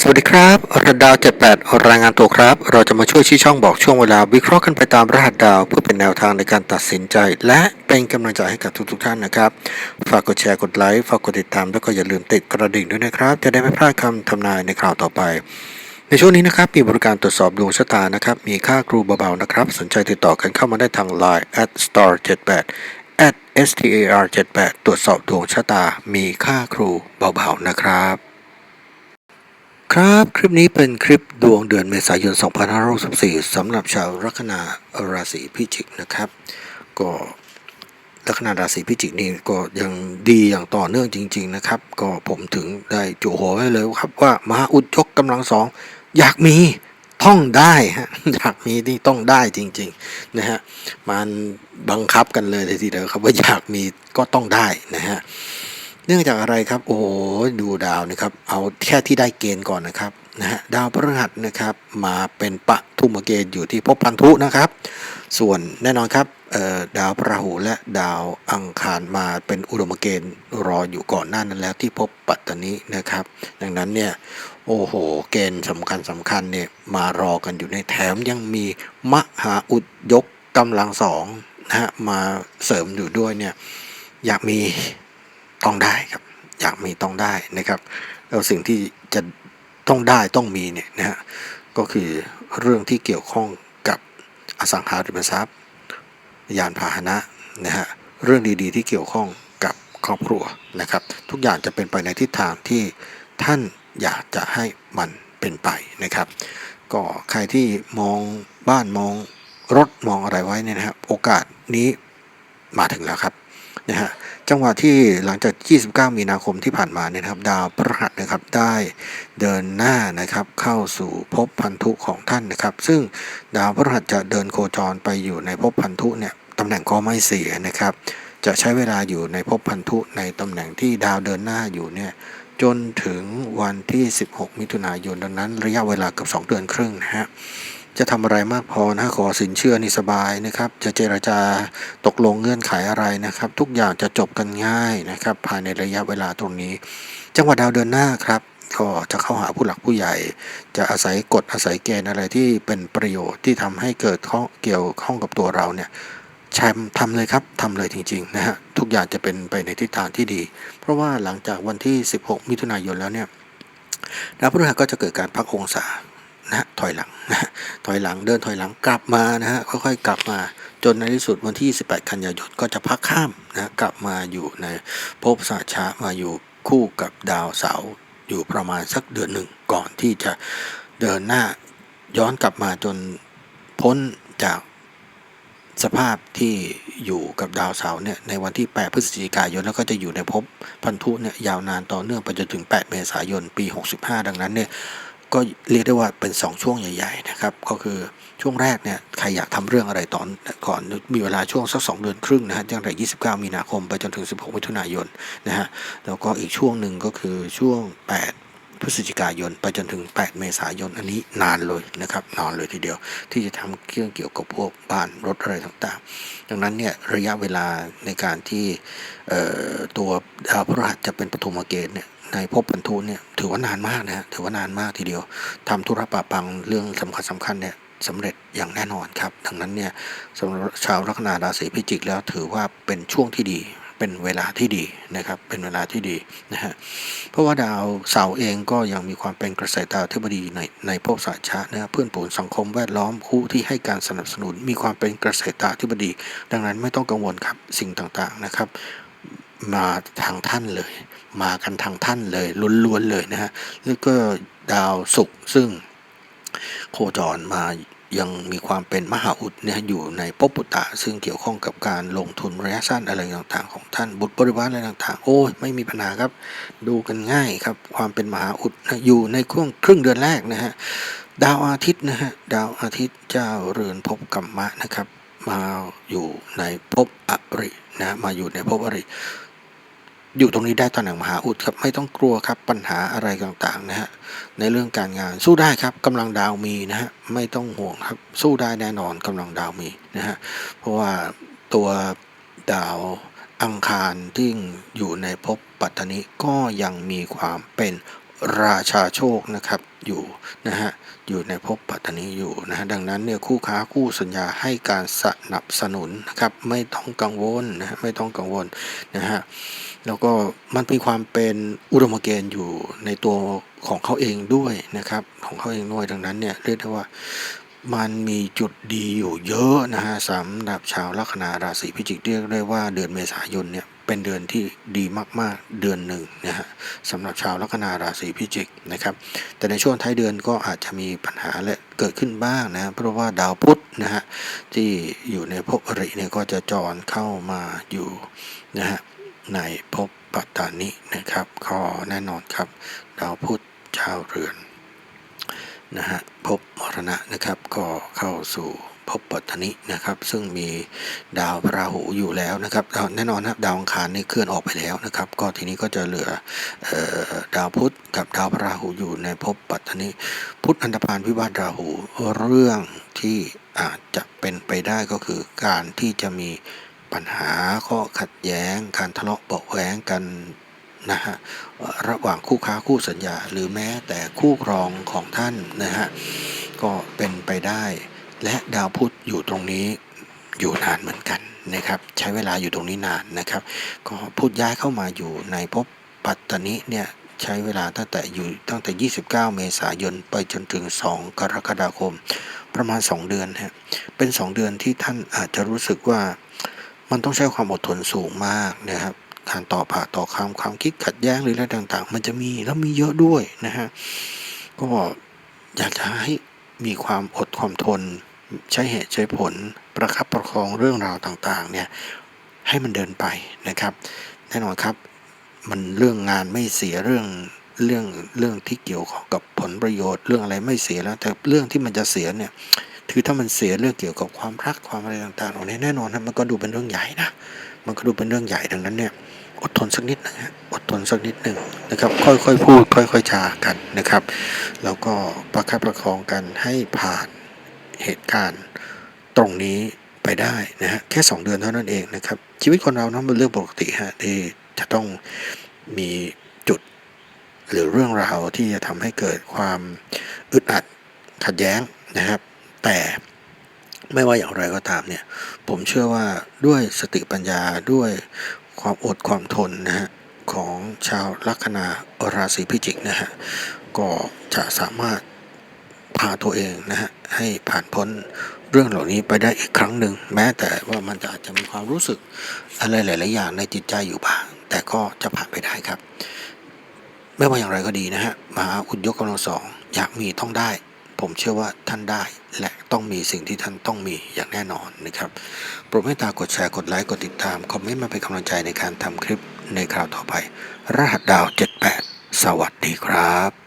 สวัสดีครับรหัสดาว 78 รายงานตัวครับ เราจะมาช่วยชี้ช่องบอกช่วงเวลา วิเคราะห์กันไปตามรหัสดาว เพื่อเป็นแนวทางในการตัดสินใจ และเป็นกำลังใจให้กับทุกๆท่านนะครับ ฝากกดแชร์กดไลค์ฝากกดติดตามแล้วก็อย่าลืมติดกระดิ่งด้วยนะครับ จะได้ไม่พลาดคำทำนายในคราวต่อไป ในช่วงนี้นะครับมีบริการตรวจสอบดวงชะตานะครับ มีค่าครูเบาๆนะครับ สนใจติดต่อกันเข้ามาได้ทาง Line at star 78 at star 78ตรวจสอบดวงชะตา มีค่าครูเบาๆนะครับ ครับ คลิปนี้เป็นคลิปดวงเดือนเมษายน 2564สำหรับชาวลัคนาราศีพิจิกนะครับ ก็ลัคนาราศีพิจิกนี่ก็ยังดีอย่างต่อเนื่องจริง ๆนะครับ ก็ผมถึงได้จุหัวไว้เลยครับว่ามหาอุดยกกำลังสองอยากมีต้องได้ฮะอยากมีนี่ต้องได้จริงๆนะฮะมันบังคับกันเลยเลยทีเดียวครับว่าอยากมีก็ต้องได้นะฮะ เนื่องจากอะไรครับ โอ้โหดูดาวนะครับ เอาแค่ที่ได้เกณฑ์ก่อนนะครับนะฮะดาวพฤหัสนะครับ มาเป็นปะทุมเกณฑ์อยู่ที่ภพพันธุนะครับ ส่วนแน่นอนครับเอ่อดาวพราหูและดาวอังคารมาเป็นอุดมเกณฑ์รออยู่ก่อนหน้านั้นแล้วที่ภพปัตตานีนะครับ ดังนั้นเนี่ยโอ้โห เกณฑ์สำคัญสำคัญเนี่ยมารอกันอยู่ในแถมยังมีมหาอุดยกกำลังสองนะฮะมาเสริมอยู่ด้วยเนี่ยอยากมี ต้องได้ครับ อยากมีต้องได้นะครับ แล้วสิ่งที่จะต้องได้ต้องมีเนี่ยนะฮะก็คือเรื่องที่เกี่ยวข้องกับอสังหาริมทรัพย์ ยานพาหนะนะฮะเรื่องดีๆ ที่เกี่ยวข้องกับครอบครัวนะครับ ทุกอย่างจะเป็นไปในทิศทางที่ท่านอยากจะให้มันเป็นไปนะครับ ก็ใครที่มองบ้านมองรถมองอะไรไว้เนี่ยนะครับ โอกาสนี้มาถึงแล้วครับนะฮะ จังหวะที่หลังจาก 29 มีนาคมที่ผ่านมาเนี่ยครับ ดาวพฤหัสนะครับได้เดินหน้านะครับเข้าสู่ภพพันธุของท่านนะครับ ซึ่งดาวพฤหัสจะเดินโคจรไปอยู่ในภพพันธุเนี่ยตำแหน่งก็ไม่เสียนะครับ จะใช้เวลาอยู่ในภพพันธุในตำแหน่งที่ดาวเดินหน้าอยู่เนี่ยจนถึงวันที่ 16 มิถุนายน ดังนั้นระยะเวลาเกือบ2 เดือนครึ่งนะฮะ จะทำอะไรมากพอนะขอสินเชื่อนี่สบายนะครับ จะเจรจาตกลงเงื่อนไขอะไรนะครับ ทุกอย่างจะจบกันง่ายนะครับ ภายในระยะเวลาตรงนี้ จังหวัดดาวเดินหน้าครับก็จะเข้าหาผู้หลักผู้ใหญ่ จะอาศัยกฎอาศัยเกณฑ์อะไรที่เป็นประโยชน์ที่ทำให้เกิดข้อเกี่ยวข้องกับตัวเราเนี่ยแชมป์ทำเลยครับทำเลยจริงๆนะฮะทุกอย่างจะเป็นไปในทิศทางที่ดี เพราะว่าหลังจากวันที่ 16 มิถุนายนแล้วเนี่ยดาวพฤหัสก็จะเกิดการพักองศา นะถอยหลังนะถอยหลังเดินถอยหลังกลับมานะฮะค่อยๆกลับมาจนในที่สุดวันที่ 18 กันยายนก็จะพักข้ามนะกลับมาอยู่ในภพสาชะมาอยู่คู่กับดาวเสาร์อยู่ประมาณสักเดือนหนึ่งก่อนที่จะเดินหน้าย้อนกลับมาจนพ้นจากสภาพที่อยู่กับดาวเสาร์เนี่ยในวันที่ 8 พฤศจิกายน แล้วก็จะอยู่ในภพพันธุเนี่ยยาวนานต่อเนื่องไปจนถึง 8 เมษายนปี 65 ดังนั้นเนี่ย ก็เรียกได้ว่าเป็น 2 ช่วงใหญ่ ๆ นะครับ ก็คือช่วงแรกเนี่ยใครอยากทำเรื่องอะไรตอนก่อนมีเวลาช่วงสัก2เดือนครึ่งนะฮะตั้งแต่ 29 มีนาคมไปจนถึง 16 มิถุนายนนะฮะแล้วก็อีกช่วงหนึ่งก็คือช่วง 8พฤศจิกายนไปจนถึง 8 เมษายน อันนี้นานเลยนะครับนานเลยทีเดียว ที่จะทำเครื่องเกี่ยวกับพวกบ้านรถอะไรต่างๆ ดังนั้นเนี่ยระยะเวลาในการที่ตัวดาวพฤหัสจะเป็นปฐมเกณฑ์เนี่ย ในภพพันธุเนี่ยถือว่านานมากนะฮะถือว่านานมากทีเดียวทำธุระปะปังเรื่องสำคัญสำคัญเนี่ยสำเร็จอย่างแน่นอนครับดังนั้นเนี่ยสำหรับชาวลัคนาราศีพิจิกแล้วถือว่าเป็นช่วงที่ดี เป็นเวลาที่ดีนะครับเป็นเวลาที่ดีนะฮะเพราะว่าดาวเสาเองก็ยังมีความเป็นกระแสดาวเทพดีในในภพสาชะนะฮะเพื่อนฝูงสังคมแวดล้อมคู่ที่ให้การสนับสนุน มีความเป็นกระแสดาวเทพดี ดังนั้นไม่ต้องกังวลครับสิ่งต่างๆนะครับ มาทางท่านเลย มากันทางท่านเลยล้วนๆเลยนะฮะแล้วก็ดาวศุกร์ซึ่งโคจรมายังมีความเป็นมหาอุดเนี่ยอยู่ในภพปุตตะ ซึ่งเกี่ยวข้องกับการลงทุนระยะสั้นอะไรต่างๆของท่านบุตรบริวารอะไรต่างๆ โอ้ยไม่มีปัญหาครับ ดูกันง่ายครับ ความเป็นมหาอุดนะอยู่ในช่วงครึ่งเดือนแรกนะฮะดาวอาทิตย์นะฮะดาวอาทิตย์เจ้าเรือนภพกัมมะนะครับ มาอยู่ในภพอรินะมาอยู่ในภพอริ อยู่ตรงนี้ได้ตำแหน่งมหาอุดครับไม่ต้องกลัวครับปัญหาอะไรต่างๆนะฮะในเรื่องการงานสู้ได้ครับกำลังดาวมีนะฮะไม่ต้องห่วงครับสู้ได้แน่นอนกำลังดาวมีนะฮะเพราะว่าตัวดาวอังคารที่อยู่ในภพปัตตานิก็ยังมีความเป็น ราชาโชคนะครับอยู่นะฮะอยู่ในภพปัตตานีอยู่นะฮะดังนั้นเนี่ยคู่ค้าคู่สัญญาให้การสนับสนุนนะครับไม่ต้องกังวลนะฮะไม่ต้องกังวลนะฮะแล้วก็มันมีความเป็นอุดมเกณฑ์อยู่ในตัวของเขาเองด้วยนะครับของเขาเองด้วยดังนั้นเนี่ยเรียกได้ว่ามันมีจุดดีอยู่เยอะนะฮะสำหรับชาวลัคนาราศีพิจิกเรียกได้ว่าเดือนเมษายนเนี่ย เป็นเดือนที่ดีมากๆเดือนหนึ่งนะฮะสำหรับชาวลัคนาราศีพิจิกนะครับ แต่ในช่วงท้ายเดือนก็อาจจะมีปัญหาและเกิดขึ้นบ้างนะเพราะว่าดาวพุธนะฮะที่อยู่ในภพอริเนี่ยก็จะจรเข้ามาอยู่นะฮะในภพปัตตานินะครับก็แน่นอนครับ ดาวพุธชาวเรือนนะฮะภพมรณะนะครับก็เข้าสู่ ภพปัตตนินะครับ ซึ่งมีดาวพราหูอยู่แล้วนะครับแน่นอนนะครับดาวอังคารนี่เคลื่อนออกไปแล้วนะครับ ก็ทีนี้ก็จะเหลือออดาวพุธกับดาวพราหูอยู่ในภพปัตตนิพุธอันธพาลวิวาทราหูเรื่องที่อาจจะเป็นไปได้ก็คือการที่จะมีปัญหาข้อขัดแย้ง การทะเลาะเบาะแว้งกันนะฮะระหว่างคู่ค้าคู่สัญญา หรือแม้แต่คู่ครองของท่านนะฮะก็เป็นไปได้ และดาวพุธอยู่ตรงนี้อยู่นานเหมือนกันนะครับ ใช้เวลาอยู่ตรงนี้นานนะครับ ก็พุธย้ายเข้ามาอยู่ในภพปัตตนิเนี่ยใช้เวลาตั้งแต่อยู่ตั้งแต่ 29 เมษายนไปจนถึง 2 กรกฎาคม ประมาณ 2 เดือนฮะเป็น 2 เดือนที่ท่านอาจจะรู้สึกว่ามันต้องใช้ความอดทนสูงมากนะครับการต่อปาต่อคำความคิดขัดแย้งหรืออะไรต่าง ๆ มันจะมีแล้วมีเยอะด้วยนะฮะก็อยากจะให้ มีความอดความทน ใช้เหตุใช้ผล ประคับประคองเรื่องราวต่างๆเนี่ยให้มันเดินไปนะครับ แน่นอนครับ มันเรื่องงานไม่เสียเรื่องเรื่องเรื่องที่เกี่ยวข้องกับผลประโยชน์ เรื่องอะไรไม่เสียแล้ว แต่เรื่องที่มันจะเสียเนี่ยคือถ้ามันเสียเรื่องเกี่ยวกับความรักความอะไรต่างๆเหล่านี้แน่นอนนะมันก็ดูเป็นเรื่องใหญ่นะมันก็ดูเป็นเรื่องใหญ่ดังนั้นเนี่ย อดทนสักนิดนะฮะอดทนสักนิดหนึ่งนะครับ ค่อยๆพูด ค่อยๆจากันนะครับ แล้วก็ประคับประคองกันให้ผ่านเหตุการณ์ตรงนี้ไปได้นะฮะแค่ 2 เดือนเท่านั้นเองนะครับชีวิตคนเรานั้นเป็นเรื่องปกติฮะที่จะต้องมีจุดหรือเรื่องราวที่จะทำให้เกิดความอึดอัดขัดแย้งนะครับ แต่ไม่ว่าอย่างไรก็ตามเนี่ย ผมเชื่อว่าด้วยสติปัญญาด้วย ความอดความทนนะฮะของชาวลัคนาราศีพิจิกนะฮะก็จะสามารถพาตัวเองนะฮะให้ผ่านพ้นเรื่องเหล่านี้ไปได้อีกครั้งหนึ่งแม้แต่ว่ามันจะอาจจะมีความรู้สึกอะไรหลาย ๆ อย่างในจิตใจอยู่บ้าง แต่ก็จะผ่านไปได้ครับ ไม่ว่าอย่างไรก็ดีนะฮะมหาอุดยกกำลังสองอยากมีต้องได้ ผมเชื่อว่าท่านได้และต้องมีสิ่งที่ท่านต้องมีอย่างแน่นอนนะครับโปรดเมตตากดแชร์กดไลค์กดติดตามคอมเมนต์มาเป็นกำลังใจในการทำคลิปในคราวต่อไป รหัสดาว 78 สวัสดีครับ